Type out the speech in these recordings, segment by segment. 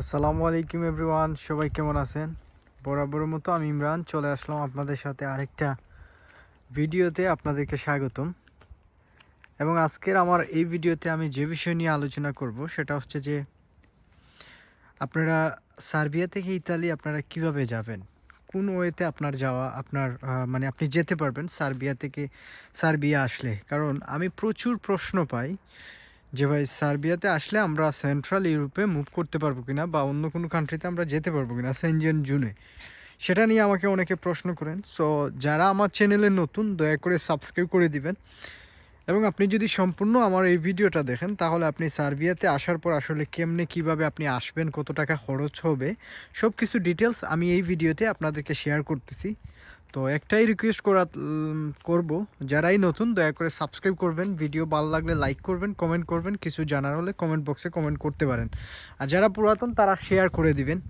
আসসালামু আলাইকুম এভরিওয়ান, সবাই কেমন আছেন? বরাবরের মতো আমি ইমরান, চলে আসলাম আপনাদের সাথে আরেকটা ভিডিওতে আপনাদেরকে স্বাগতম। এবং আজকের আমার এই ভিডিওতে আমি যে বিষয় নিয়ে আলোচনা করব, সেটা হচ্ছে যে আপনারা সার্বিয়া থেকে ইতালি আপনারা কীভাবে যাবেন? কোন ওয়েতে আপনার যাওয়া, আপনার মানে আপনি যেতে পারবেন সার্বিয়া থেকে সার্বিয়া আসলে? কারণ আমি প্রচুর প্রশ্ন পাই যে ভাই সার্বিয়াতে আসলে আমরা সেন্ট্রাল ইউরোপে মুভ করতে পারব কিনা বা অন্য কোনো কান্ট্রিতে আমরা যেতে পারব কিনা সেনজেন জুনে সেটা নিয়ে আমাকে অনেকে প্রশ্ন করেন। সো যারা আমার চ্যানেলে নতুন, দয়া করে সাবস্ক্রাইব করে দিবেন। এবং আপনি যদি সম্পূর্ণ আমার এই ভিডিওটা দেখেন, তাহলে আপনি সার্বিয়াতে আসার পর আসলে কেমনে কীভাবে আপনি আসবেন, কত টাকা খরচ হবে সব কিছু ডিটেলস আমি এই ভিডিওতে আপনাদেরকে শেয়ার করতেছি। তো একটাই রিকোয়েস্ট করা করব। যারাই নতুন, দয়া করে সাবস্ক্রাইব করবেন। ভিডিও ভালো লাগলে লাইক করবেন কমেন্ট করবেন। কিছু জানার হলে কমেন্ট বক্সে কমেন্ট করতে পারেন। আর যারা পুরাতন, তারা শেয়ার করে দিবেন।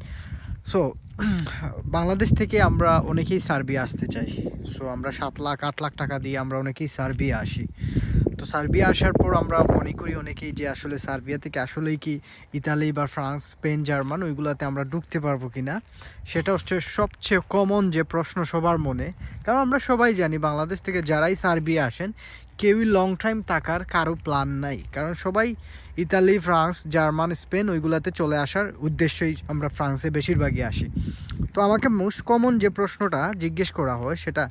সো বাংলাদেশ থেকে আমরা অনেকেই সার্বিয়া আসতে চাই। সো আমরা সাত লাখ, আট লাখ টাকা দিয়ে আমরা অনেকেই সার্বিয়া আসি। তো সার্বিয়া আসার পর আমরা মনে করি অনেকেই যে আসলে সার্বিয়া থেকে আসলেই কি ইতালি বা ফ্রান্স, স্পেন, জার্মান ওইগুলাতে আমরা ঢুকতে পারব কি না সেটা হচ্ছে সবচেয়ে কমন যে প্রশ্ন সবার মনে। কারণ আমরা সবাই জানি বাংলাদেশ থেকে যারাই সার্বিয়া আসেন, কেউই লং টাইম থাকার কারও প্ল্যান নাই। কারণ সবাই ইতালি, ফ্রান্স, জার্মান, স্পেন ওইগুলাতে চলে আসার উদ্দেশ্যই আমরা ফ্রান্সে বেশিরভাগই আসি। তো আমাকে মোস্ট কমন যে প্রশ্নটা জিজ্ঞেস করা হয় সেটা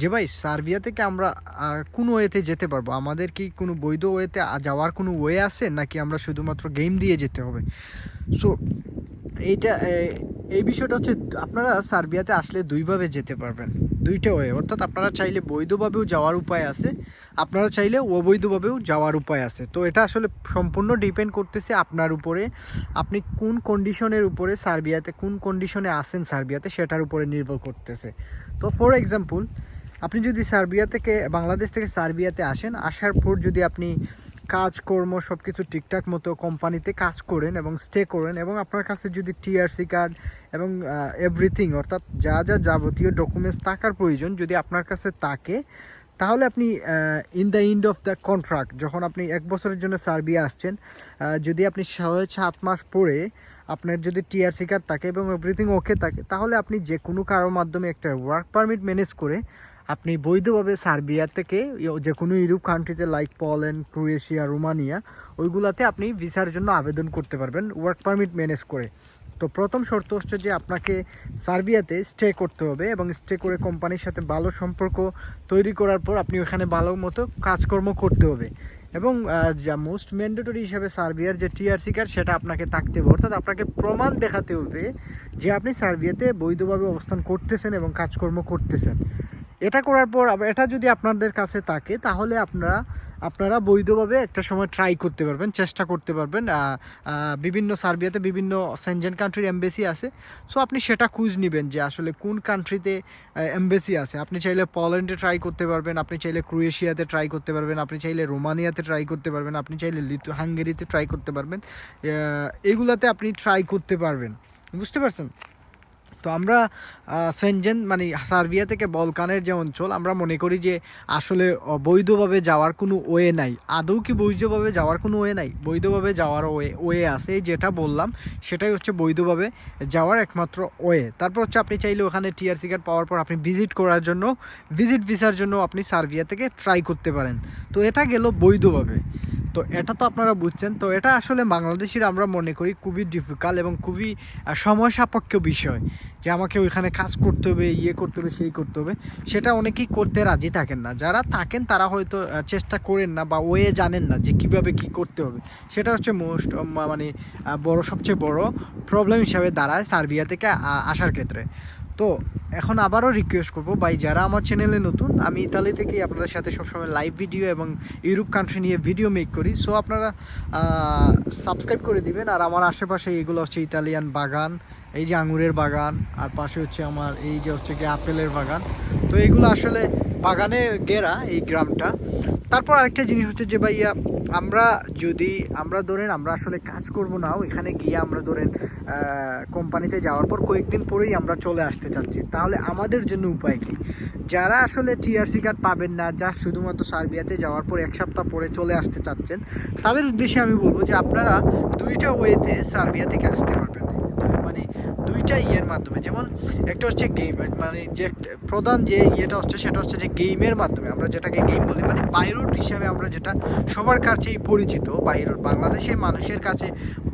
যে ভাই, সার্বিয়া থেকে আমরা কোন ওয়েতে যেতে পারব? আমাদের কি কোনো বৈধ ওয়েতে যাওয়ার কোনো ওয়ে আছে? নাকি আমরা শুধুমাত্র গেম দিয়ে যেতে হবে? সো এইটা এই বিষয়টা হচ্ছে, আপনারা সার্বিয়াতে আসলে দুইভাবে যেতে পারবেন। দুইটা ওয়ে অর্থাৎ আপনারা চাইলে বৈধভাবেও যাওয়ার উপায় আছে, আপনারা চাইলে অবৈধভাবেও যাওয়ার উপায় আছে। তো এটা আসলে সম্পূর্ণ ডিপেন্ড করতেছে আপনার উপরে, আপনি কোন কন্ডিশনের উপরে সার্বিয়াতে, কোন কন্ডিশনে আসেন সার্বিয়াতে সেটার উপরে নির্ভর করতেছে। তো ফর এক্সাম্পল আপনি যদি সার্বিয়া থেকে বাংলাদেশ থেকে সার্বিয়াতে আসেন, আসার পর যদি আপনি কাজকর্ম সব কিছু ঠিকঠাক মতো কোম্পানিতে কাজ করেন এবং স্টে করেন এবং আপনার কাছে যদি টিআরসি কার্ড এবং এভরিথিং অর্থাৎ যা যা যাবতীয় ডকুমেন্টস থাকার প্রয়োজন যদি আপনার কাছে থাকে, তাহলে আপনি in the end of the contract যখন আপনি এক বছরের জন্য সার্বিয়া আসছেন যদি আপনি ছয়, সাত মাস পরে আপনার যদি টিআরসি কার্ড থাকে এবং এভরিথিং ওকে থাকে, তাহলে আপনি যে কোনো কারোর মাধ্যমে একটা ওয়ার্ক পারমিট ম্যানেজ করে আপনি বৈধভাবে সার্বিয়া থেকে যে কোনো ইউরোপ কান্ট্রিতে লাইক পোল্যান্ড ক্রোয়েশিয়া রোমানিয়া ওইগুলাতে আপনি ভিসার জন্য আবেদন করতে পারবেন ওয়ার্ক পারমিট ম্যানেজ করে। তো প্রথম শর্ত হচ্ছে যে আপনাকে সার্বিয়াতে স্টে করতে হবে এবং স্টে করে কোম্পানির সাথে ভালো সম্পর্ক তৈরি করার পর আপনি ওখানে ভালো মতো কাজকর্ম করতে হবে। এবং যা মোস্ট ম্যান্ডেটরি হিসাবে সার্বিয়ার যে টিআরসি কার্ড সেটা আপনাকে থাকতে হবে। অর্থাৎ আপনাকে প্রমাণ দেখাতে হবে যে আপনি সার্বিয়াতে বৈধভাবে অবস্থান করতেছেন এবং কাজকর্ম করতেছেন। এটা করার পর এটা যদি আপনাদের কাছে থাকে, তাহলে আপনারা আপনারা বৈধভাবে একটা সময় ট্রাই করতে পারবেন, চেষ্টা করতে পারবেন। বিভিন্ন সার্বিয়াতে বিভিন্ন সেনজেন কান্ট্রির এমবেসি আছে। সো আপনি সেটা খুঁজ নেবেন যে আসলে কোন কান্ট্রিতে এমবেসি আছে। আপনি চাইলে পোল্যান্ডে ট্রাই করতে পারবেন, আপনি চাইলে ক্রোয়েশিয়াতে ট্রাই করতে পারবেন, আপনি চাইলে রোমানিয়াতে ট্রাই করতে পারবেন, আপনি চাইলে লিথু হাঙ্গেরিতে ট্রাই করতে পারবেন। এগুলাতে আপনি ট্রাই করতে পারবেন। বুঝতে পারছেন? তো আমরা সেনজেন মানে সার্বিয়া থেকে বলকানের যে অঞ্চল আমরা মনে করি যে আসলে বৈধভাবে যাওয়ার কোনো ওয়ে নাই। আদৌ কি বৈধভাবে যাওয়ার কোনো ওয়ে নাই? বৈধভাবে যাওয়ার ওয়ে ওয়ে আছে, যেটা বললাম, সেটাই হচ্ছে বৈধভাবে যাওয়ার একমাত্র ওয়ে। তারপর হচ্ছে আপনি চাইলে ওখানে টিআরসি কার্ড পাওয়ার পর আপনি ভিজিট করার জন্য ভিজিট ভিসার জন্য আপনি সার্বিয়া থেকে ট্রাই করতে পারেন। তো এটা গেল বৈধভাবে। তো এটা তো আপনারা বুঝছেন। তো এটা আসলে বাংলাদেশিরা আমরা মনে করি খুবই ডিফিকাল্ট এবং খুবই সময় সাপেক্ষ বিষয় যে আমাকে ওইখানে কাজ করতে হবে ইয়ে করতে হবে, সেই করতে হবে। সেটা অনেকেই করতে রাজি থাকেন না। যারা থাকেন তারা হয়তো চেষ্টা করেন না বা ওয়ে জানেন না যে কীভাবে কি করতে হবে। সেটা হচ্ছে মোস্ট মানে বড়, সবচেয়ে বড় প্রবলেম হিসাবে দাঁড়ায় সার্বিয়া থেকে আসার ক্ষেত্রে। তো এখন আবারও রিকোয়েস্ট করব, ভাই যারা আমার চ্যানেলে নতুন, আমি ইতালি থেকেই আপনাদের সাথে সবসময় লাইভ ভিডিও এবং ইউরোপ কান্ট্রি নিয়ে ভিডিও মেক করি। সো আপনারা সাবস্ক্রাইব করে দিবেন। আর আমার আশেপাশে এগুলো হচ্ছে ইতালিয়ান বাগান এই যে আঙুরের বাগান, আর পাশে হচ্ছে আমার এই যে হচ্ছে কি আপেলের বাগান। তো এইগুলো আসলে বাগানে গেরা এই গ্রামটা। তারপর আরেকটা জিনিস হচ্ছে যে ভাইয়া, আমরা যদি, আমরা ধরেন, আমরা আসলে কাজ করব নাও, এখানে গিয়ে আমরা ধরেন কোম্পানিতে যাওয়ার পর কয়েকদিন পরেই আমরা চলে আসতে চাচ্ছি। তাহলে আমাদের জন্য উপায় কী? যারা আসলে টিআরসি কার্ড পাবেন না, যা শুধুমাত্র সার্বিয়াতে যাওয়ার পর এক সপ্তাহ পরে চলে আসতে চাচ্ছেন, তাদের উদ্দেশ্যে আমি বলব যে আপনারা দুইটা ওয়েতে সার্বিয়া থেকে আসতে পারবেন দুই- মানে দুইটা ইয়ের মাধ্যমে। যেমন একটা হচ্ছে গেম মানে যে প্রধান যে ইয়েটা হচ্ছে সেটা হচ্ছে যে গেমের মাধ্যমে আমরা যেটাকে গেম বলি মানে বাইরুট হিসাবে আমরা যেটা সবার কাছেই পরিচিত বাইরুট বাংলাদেশের মানুষের কাছে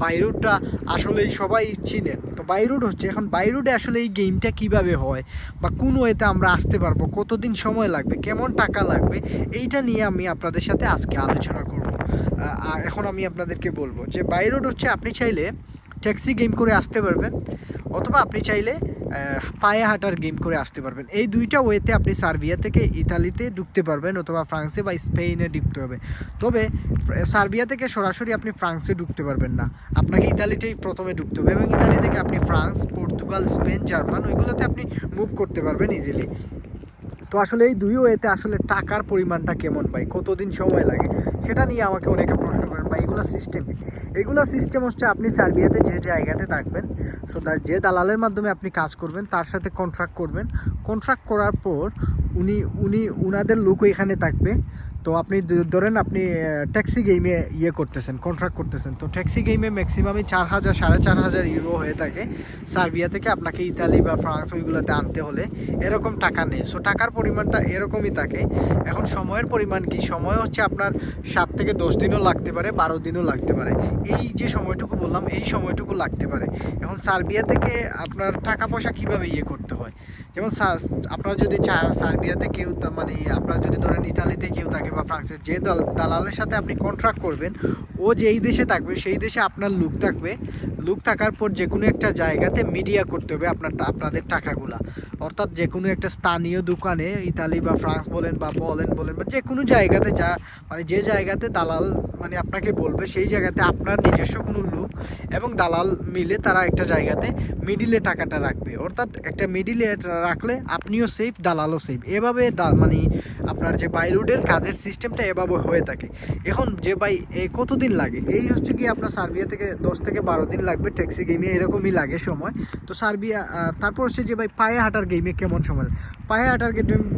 বাইরুটটা আসলেই সবাই চিনে। তো বাইরুট হচ্ছে, এখন বাইরুটে আসলে এই গেমটা কীভাবে হয় বা কোন ওয়েতে আমরা আসতে পারব, কতদিন সময় লাগবে, কেমন টাকা লাগবে, এইটা নিয়ে আমি আপনাদের সাথে আজকে আলোচনা করব। এখন আমি আপনাদেরকে বলব যে বাইরুট হচ্ছে, আপনি চাইলে ট্যাক্সি গেম করে আসতে পারবেন, অথবা আপনি চাইলে পায়ে হাঁটার গেম করে আসতে পারবেন। এই দুইটা ওয়েতে আপনি সার্বিয়া থেকে ইতালিতে ঢুকতে পারবেন, অথবা ফ্রান্সে বা স্পেনে ঢুকতে হবে। তবে সার্বিয়া থেকে সরাসরি আপনি ফ্রান্সে ঢুকতে পারবেন না। আপনাকে ইতালিতেই প্রথমে ঢুকতে হবে, এবং ইতালি থেকে আপনি ফ্রান্স, পর্তুগাল, স্পেন, জার্মান, ওইগুলোতে আপনি মুভ করতে পারবেন ইজিলি তো আসলে এই দুই ওয়েতে আসলে টাকার পরিমাণটা কেমন ভাই? কতদিন সময় লাগে? সেটা নিয়ে আমাকে অনেকে প্রশ্ন ভাই এগুলো সিস্টেম এগুলো সিস্টেম হচ্ছে আপনি সার্বিয়াতে যে জায়গাতে থাকবেন সো তার যে দালালের মাধ্যমে আপনি কাজ করবেন, তার সাথে কন্ট্রাক্ট করবেন। কন্ট্রাক্ট করার পর উনি উনি উনাদের লোক এখানে থাকবে। তো আপনি ধরেন আপনি ট্যাক্সি গেমে ইয়ে করতেছেন কন্ট্রাক্ট করতেছেন। তো ট্যাক্সি গেমে ম্যাক্সিমামই চার হাজার, সাড়ে চার হাজার ইউরো হয়ে থাকে সার্বিয়া থেকে আপনাকে ইতালি বা ফ্রান্স ওইগুলোতে আনতে হলে। এরকম টাকা নেই। সো টাকার পরিমাণটা এরকমই থাকে। এখন সময়ের পরিমাণ কি? সময় হচ্ছে আপনার সাত থেকে দশ দিনও লাগতে পারে, বারো দিনও লাগতে পারে। এই যে সময়টুকু বললাম, এই সময়টুকু লাগতে পারে। এখন সার্বিয়া থেকে আপনার টাকা পয়সা কীভাবে ইয়ে করতে হয়? যেমন আপনার যদি সার্বিয়াতে কেউ মানে আপনার যদি ধরেন ইতালিতে কেউ থাকে বা ফ্রান্সে, যে দল, দালালের সাথে আপনি কন্ট্রাক্ট করবেন, ও যেই দেশে থাকবে, সেই দেশে আপনার লুক থাকবে। লুক থাকার পর যে কোনো একটা জায়গাতে মিডিয়া করতে হবে আপনার আপনাদের টাকাগুলা। অর্থাৎ যে কোনো একটা স্থানীয় দোকানে ইতালি বা ফ্রান্স বলেন বা বলেন বলেন বা যে কোনো জায়গাতে যা মানে যে জায়গাতে দালাল মানে আপনাকে বলবে, সেই জায়গাতে আপনার নিজস্ব কোনো লুক এবং দালাল মিলে তারা একটা জায়গাতে মিডিলে টাকাটা রাখবে। অর্থাৎ একটা মিডিলে রাখলে আপনিও সেফ দালালও সেফ এভাবে মানে আপনার যে বাই রোডের কাজের সিস্টেমটা এভাবে হয়ে থাকে। এখন যে বাই কতদিন লাগে? এই হচ্ছে কি আপনার সার্বিয়া থেকে দশ থেকে বারো দিন লাগবে ট্যাক্সি গেমে এরকমই লাগে সময়। তো সার্বিয়া তারপর হচ্ছে যে ভাই পায়ে হাঁটার গেমে কেমন সময়? পায়ে হাঁটার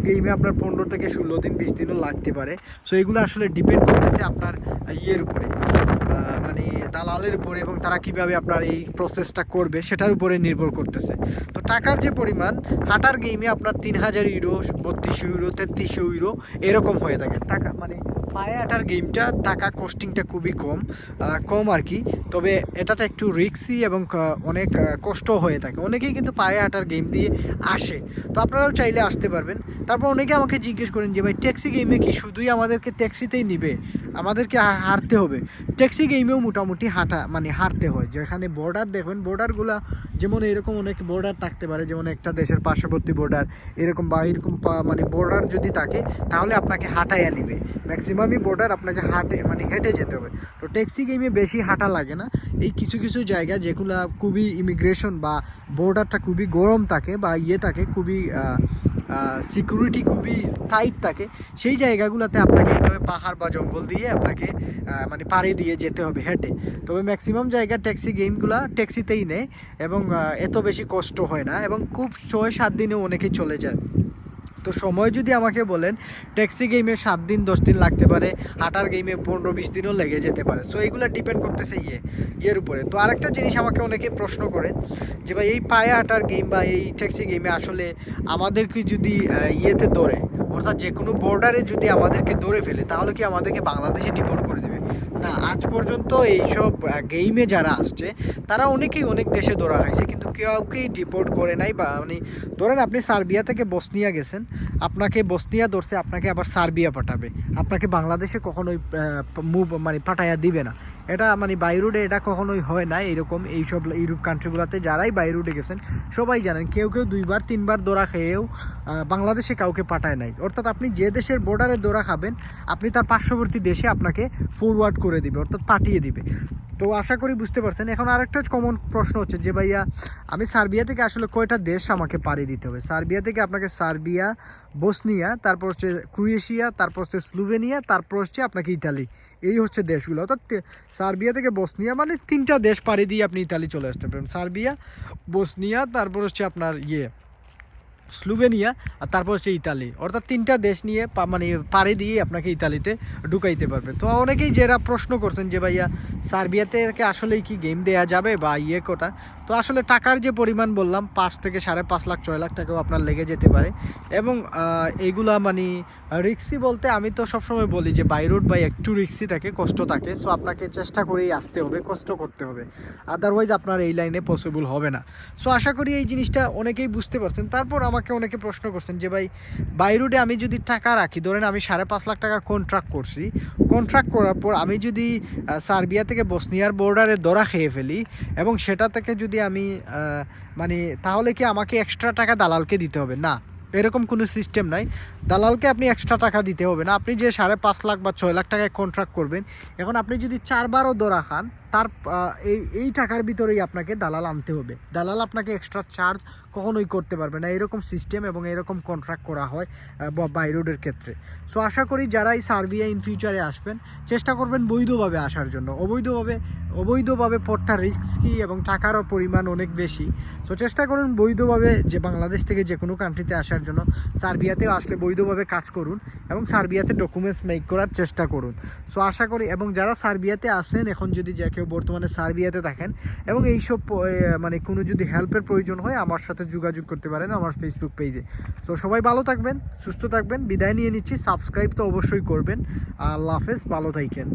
গেমে আপনার পনেরো থেকে ষোলো দিন, বিশ দিনও লাগতে পারে। সো এগুলো আসলে ডিপেন্ড করতেছে আপনার ইয়ের উপরে। মানে দালালের উপরে এবং তারা কীভাবে আপনার এই প্রসেসটা করবে সেটার উপরে নির্ভর করতেছে। তো টাকার যে পরিমাণ, হাঁটার গেমে আপনার তিন হাজার ইউরো বত্রিশশো ইউরো তেত্রিশশো ইউরো এরকম হয়ে থাকে। টাকা মানে পায়ে হাঁটার গেমটা টাকা কস্টিংটা খুবই কম কম আর কি। তবে এটাতে একটু রিক্সি এবং অনেক কষ্ট হয়ে থাকে। অনেকেই কিন্তু পায়ে হাঁটার গেম দিয়ে আসে। তো আপনারাও চাইলে আসতে পারবেন। তারপর অনেকে আমাকে জিজ্ঞেস করেন যে, ভাই ট্যাক্সি গেমে কি শুধুই আমাদেরকে ট্যাক্সিতেই নিবে? আমাদেরকে হারতে হবে? ট্যাক্সি গেমেও মোটামুটি হাঁটা মানে হারতে হয়। যেখানে বর্ডার দেখবেন বর্ডারগুলো যেমন এরকম অনেক বর্ডার থাকতে পারে, যেমন একটা দেশের পার্শ্ববর্তী বর্ডার এরকম বা এরকম মানে বর্ডার যদি থাকে, তাহলে আপনাকে হাঁটাইয়া নিবে। ম্যাক্সিমামই বর্ডার আপনাকে হাঁটে মানে হেঁটে যেতে হবে। তো ট্যাক্সি গেমে বেশি হাঁটা লাগে না। এই কিছু কিছু জায়গা যেগুলো খুবই ইমিগ্রেশন বা বর্ডারটা খুবই গরম থাকে বা ইয়ে থাকে, খুবই সিকিউরিটি খুবই টাইট থাকে, সেই জায়গাগুলোতে আপনাকে এইভাবে পাহাড় বা জঙ্গল দিয়ে আপনাকে মানে পাড়ে দিয়ে যেতে হবে হেঁটে। তবে ম্যাক্সিমাম জায়গা ট্যাক্সি গেমগুলো ট্যাক্সিতেই নেয় এবং এত বেশি কষ্ট হয় না এবং খুব ছয় সাত দিনে অনেকে চলে যায়। তো সময় যদি আমাকে বলেন ট্যাক্সি গেমে সাত দিন, দশ দিন লাগতে পারে, হাঁটার গেমে পনেরো, বিশ দিনও লেগে যেতে পারে। সো এইগুলো ডিপেন্ড করতেছে ইয়ে ইয়ের উপরে। তো আরেকটা জিনিস আমাকে অনেকে প্রশ্ন করে, যে ভাই, এই পায়ে হাঁটার গেম বা এই ট্যাক্সি গেমে আসলে আমাদেরকে যদি ইয়েতে ধরে, অর্থাৎ যে কোনো বর্ডারে যদি আমাদেরকে ধরে ফেলে, তাহলে কি আমাদেরকে বাংলাদেশে ডিপোর্ট করে দেবে? পর্যন্ত এইসব গেইমে যারা আসছে, তারা অনেকেই অনেক দেশে ধরা হয়েছে, কিন্তু কাউকেই ডিপোর্ট করে নাই বা মানে ধরেন আপনি সার্বিয়া থেকে বসনিয়া গেছেন, আপনাকে বসনিয়া ধরছে, আপনাকে আবার সার্বিয়া পাঠাবে। আপনাকে বাংলাদেশে কখনোই মুভ মানে পাঠাইয়া দিবে না। এটা মানে বাইরুডে এটা কখনোই হয় না, এরকম এইসব ইউরোপ কান্ট্রিগুলোতে যারাই বাইরুডে গেছেন, সবাই জানেন কেউ কেউ দুইবার, তিনবার দোরা খেয়েও বাংলাদেশে কাউকে পাঠায় নাই। অর্থাৎ আপনি যে দেশের বর্ডারে দোরা খাবেন, আপনি তার পার্শ্ববর্তী দেশে আপনাকে ফরওয়ার্ড করে দিবে, অর্থাৎ পাঠিয়ে দিবে। তো আশা করি বুঝতে পারছেন। এখন আরেকটা কমন প্রশ্ন হচ্ছে যে, ভাইয়া, আমি সার্বিয়া থেকে আসলে কয়টা দেশ আমাকে পাড়ি দিতে হবে? সার্বিয়া থেকে আপনাকে সার্বিয়া, বসনিয়া, তারপর হচ্ছে ক্রোয়েশিয়া, তারপর হচ্ছে স্লোভেনিয়া, তারপর হচ্ছে আপনাকে ইতালি। এই হচ্ছে দেশগুলো। অর্থাৎ সার্বিয়া থেকে বসনিয়া মানে তিনটা দেশ পাড়ি দিয়ে আপনি ইতালি চলে আসতে পারেন। সার্বিয়া, বসনিয়া, তারপর হচ্ছে আপনার ইয়ে। স্লোভেনিয়া আর তারপর হচ্ছে ইতালি। অর্থাৎ তিনটা দেশ নিয়ে মানে পাড়ি দিয়ে আপনাকে ইতালিতে ঢুকাইতে পারবে। তো অনেকেই যারা প্রশ্ন করছেন যে ভাইয়া সার্বিয়াতে কি আসলেই কি গেম দেয়া যাবে বা ইয়ে কোটা? তো আসলে টাকার যে পরিমাণ বললাম, পাঁচ থেকে সাড়ে পাঁচ লাখ, ছয় লাখ টাকাও আপনার লেগে যেতে পারে। এবং এইগুলা মানে রিক্সি বলতে আমি তো সবসময় বলি যে বাই রোড বাই একটু রিক্সি থাকে, কষ্ট থাকে। সো আপনাকে চেষ্টা করেই আসতে হবে, কষ্ট করতে হবে। আদারওয়াইজ আপনার এই লাইনে পসিবল হবে না। সো আশা করি এই জিনিসটা অনেকেই বুঝতে পারছেন। তারপর আমাকে অনেকে প্রশ্ন করছেন যে ভাই বাই রোডে আমি যদি টাকা রাখি, ধরেন আমি সাড়ে পাঁচ লাখ টাকা কন্ট্রাক্ট করছি কন্ট্রাক্ট করার পর আমি যদি সার্বিয়া থেকে বসনিয়ার বর্ডারে দরা খেয়ে ফেলি এবং সেটা থেকে যদি আমি মানে তাহলে কি আমাকে এক্সট্রা টাকা দালালকে দিতে হবে? না, এরকম কোনো সিস্টেম নাই। দালালকে আপনি এক্সট্রা টাকা দিতে হবে না। আপনি যে সাড়ে পাঁচ লাখ বা ছয় লাখ টাকায় কন্ট্রাক্ট করবেন, এখন আপনি যদি চারবারও দরা খান তার এই এই টাকার ভিতরেই আপনাকে দালাল আনতে হবে। দালাল আপনাকে এক্সট্রা চার্জ কখনোই করতে পারবে না। এরকম সিস্টেম এবং এরকম কন্ট্রাক্ট করা হয় বাই রোডের ক্ষেত্রে। সো আশা করি যারা এই সার্বিয়া ইন ফিউচারে আসবেন, চেষ্টা করবেন বৈধভাবে আসার জন্য। অবৈধভাবে অবৈধভাবে পথটা রিস্কি এবং টাকারও পরিমাণ অনেক বেশি। সো চেষ্টা করুন বৈধভাবে যে বাংলাদেশ থেকে যে কোনো কান্ট্রিতে আসার জন্য সার্বিয়াতেও আসলে বৈধভাবে কাজ করুন এবং সার্বিয়াতে ডকুমেন্টস মেক করার চেষ্টা করুন। সো আশা করি এবং যারা সার্বিয়াতে আসেন, এখন যদি যে কেউ বর্তমানে সার্বিয়াতে থাকেন এবং এইসব মানে কোনো যদি হেল্পের প্রয়োজন হয়, আমার সাথে যোগাযোগ করতে পারেন আমার ফেসবুক পেজে সো সবাই ভালো থাকবেন, সুস্থ থাকবেন, বিদায় নিয়ে নিচ্ছি সাবস্ক্রাইব তো অবশ্যই করবেন। আল্লাহ হাফেজ, ভালো থাকেন।